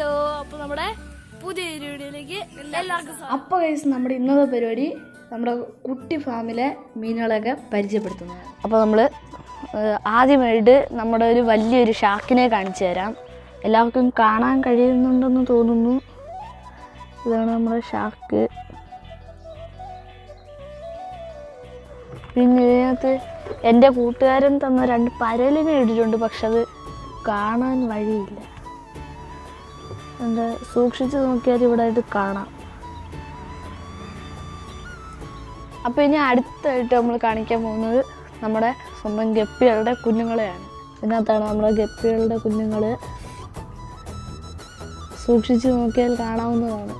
Hello അപ്പൊ നമ്മുടെ പുതിയ വീഡിയോയിലേക്ക് എല്ലാവർക്കും സ്വാഗതം. അപ്പോൾ ഗൈസ് നമ്മുടെ ഇന്നത്തെ പരിപാടി നമ്മുടെ കുട്ടി ഫാമിലെ മീനുകളെയൊക്കെ പരിചയപ്പെടുത്തുന്നത് അപ്പോൾ നമ്മൾ ആദ്യമായിട്ട് നമ്മുടെ ഒരു വലിയൊരു ഷാക്കിനെ കാണിച്ചു തരാം. എല്ലാവർക്കും കാണാൻ കഴിയുന്നുണ്ടെന്ന് തോന്നുന്നു. ഇതാണ് നമ്മുടെ ഷാക്ക് പിന്നെ ഇതിനകത്ത് എന്റെ കൂട്ടുകാരൻ തന്ന രണ്ട് പരലിനെ ഇട്ടിട്ടുണ്ട് പക്ഷെ അത് കാണാൻ വഴിയില്ല. എന്താ സൂക്ഷിച്ച് നോക്കിയാൽ ഇവിടെ ഇത് കാണാം. അപ്പോൾ ഇനി അടുത്തായിട്ട് നമ്മൾ കാണിക്കാൻ പോകുന്നത് നമ്മുടെ സ്വന്തം ഗപ്പികളുടെ കുഞ്ഞുങ്ങളെയാണ്. ഇതിനകത്താണ് നമ്മുടെ ഗപ്പികളുടെ കുഞ്ഞുങ്ങൾ സൂക്ഷിച്ച് നോക്കിയാൽ കാണാവുന്നതാണ്.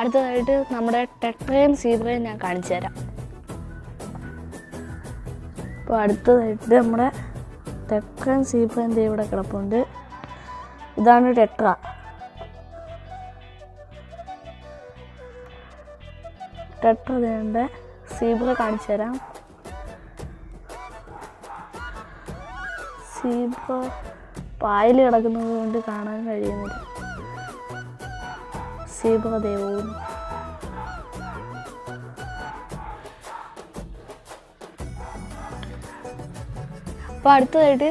അടുത്തതായിട്ട് നമ്മുടെ ടെട്രയും സീബ്രയും ഞാൻ കാണിച്ചു തരാം അപ്പോൾ അടുത്തതായിട്ട് നമ്മുടെ ടെട്രൻ ദേ ഇവിടെ കിടപ്പുണ്ട്. ഇതാണ് ടെട്ര. ടെട്ര വേണ്ട സീബ്ര കാണിച്ചു തരാം. സീബ്ര പായൽ കിടക്കുന്നത് കൊണ്ട് കാണാൻ കഴിയുന്നില്ല. സീബ്ര ദേവവും അപ്പോൾ അടുത്തതായിട്ട്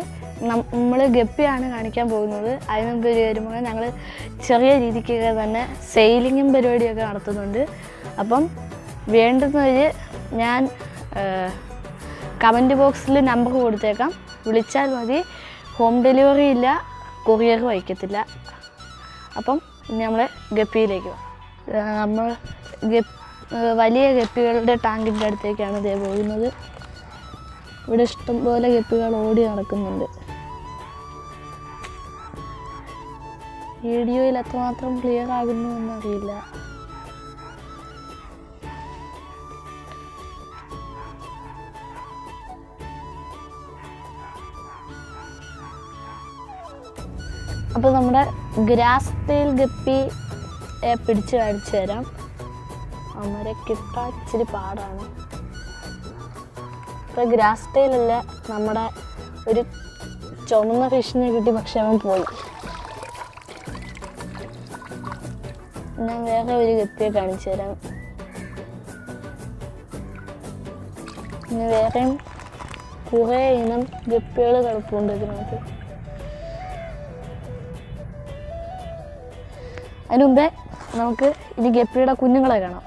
നമ്മൾ ഗപ്പിയാണ് കാണിക്കാൻ പോകുന്നത്. അതിന് മുമ്പ് വരുമ്പോൾ ഞങ്ങൾ ചെറിയ രീതിക്കൊക്കെ തന്നെ സെയിലിങ്ങും പരിപാടിയൊക്കെ നടത്തുന്നുണ്ട്. അപ്പം വേണ്ടുന്നവർ ഞാൻ കമന്റ് ബോക്സിൽ നമ്പർ കൊടുത്തേക്കാം. വിളിച്ചാൽ മതി. ഹോം ഡെലിവറി ഇല്ല കൊറിയർ വഹിക്കത്തില്ല. അപ്പം ഇനി നമ്മൾ ഗപ്പിയിലേക്ക്. നമ്മൾ ഗപ്പ് വലിയ ഗപ്പികളുടെ ടാങ്കിന്റെ അടുത്തേക്കാണ് ഇതേ പോകുന്നത്. ഇവിടെ ഇഷ്ടംപോലെ ഗപ്പികൾ ഓടി നടക്കുന്നുണ്ട്. വീഡിയോയിൽ എത്രമാത്രം ക്ലിയർ ആകുന്നു എന്നറിയില്ല. അപ്പോൾ നമ്മുടെ ഗ്രാസ് ടെയിൽ ഗപ്പി പിടിച്ച് കാണിച്ചു തരാം. കിട്ടാൻ ഇച്ചിരി പാടാണ്. ഇപ്പോൾ ഗ്രാസ് ടെയിലല്ല നമ്മുടെ ഒരു ചുമന്ന ഫിഷിനെ കിട്ടി പക്ഷെ അവൻ പോയി. ഞാൻ വേറെ ഒരു ഗപ്പിയെ കാണിച്ചു തരാം. പിന്നെ വേറെയും കുറേ ഇനം ഗപ്പികൾ കിടപ്പുണ്ട് ഇതിനകത്ത് അതിനുമുമ്പേ നമുക്ക് ഇനി ഗപ്പിയുടെ കുഞ്ഞുങ്ങളെ കാണാം.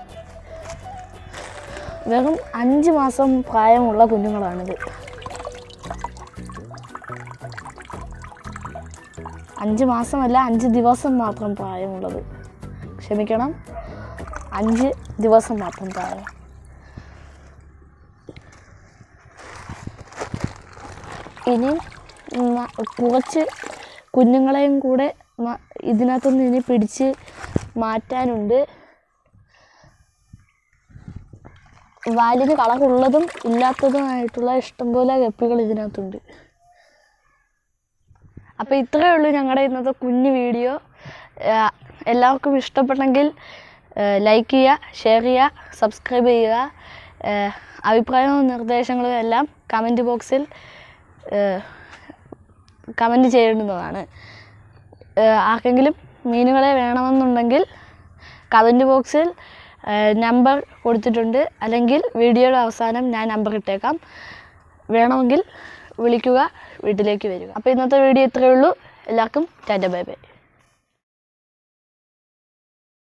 വെറും അഞ്ച് മാസം പ്രായമുള്ള കുഞ്ഞുങ്ങളാണിത്. അഞ്ച് മാസമല്ല അഞ്ച് ദിവസം മാത്രം പ്രായമുള്ളത്. ക്ഷമിക്കണം. അഞ്ച് ദിവസം മാത്രം പ്രായം. ഇനി കുറച്ച് കുഞ്ഞുങ്ങളെയും കൂടെ ഇതിനകത്തുനിന്ന് ഇനി പിടിച്ച് മാറ്റാനുണ്ട്. വാലിന് കളറുള്ളതും ഇല്ലാത്തതുമായിട്ടുള്ള ഇഷ്ടംപോലെ ഗപ്പികൾ ഇതിനകത്തുണ്ട്. അപ്പോൾ ഇത്രയേ ഉള്ളൂ ഞങ്ങളുടെ ഇന്നത്തെ കുഞ്ഞു വീഡിയോ. എല്ലാവർക്കും ഇഷ്ടപ്പെട്ടെങ്കിൽ ലൈക്ക് ചെയ്യുക ഷെയർ ചെയ്യുക സബ്സ്ക്രൈബ് ചെയ്യുക. അഭിപ്രായവും നിർദ്ദേശങ്ങളും എല്ലാം കമന്റ് ബോക്സിൽ കമന്റ് ചെയ്യേണ്ടുന്നതാണ്. ആർക്കെങ്കിലും മീനുകളെ വേണമെന്നുണ്ടെങ്കിൽ കമന്റ് ബോക്സിൽ നമ്പർ കൊടുത്തിട്ടുണ്ട്. അല്ലെങ്കിൽ വീഡിയോയുടെ അവസാനം ഞാൻ നമ്പർ ഇട്ടേക്കാം. വേണമെങ്കിൽ വിളിക്കുക വീട്ടിലേക്ക് വരിക. അപ്പോൾ ഇന്നത്തെ വീഡിയോ ഇത്രയേ ഉള്ളൂ. എല്ലാവർക്കും ടാറ്റ ബൈ ബൈ.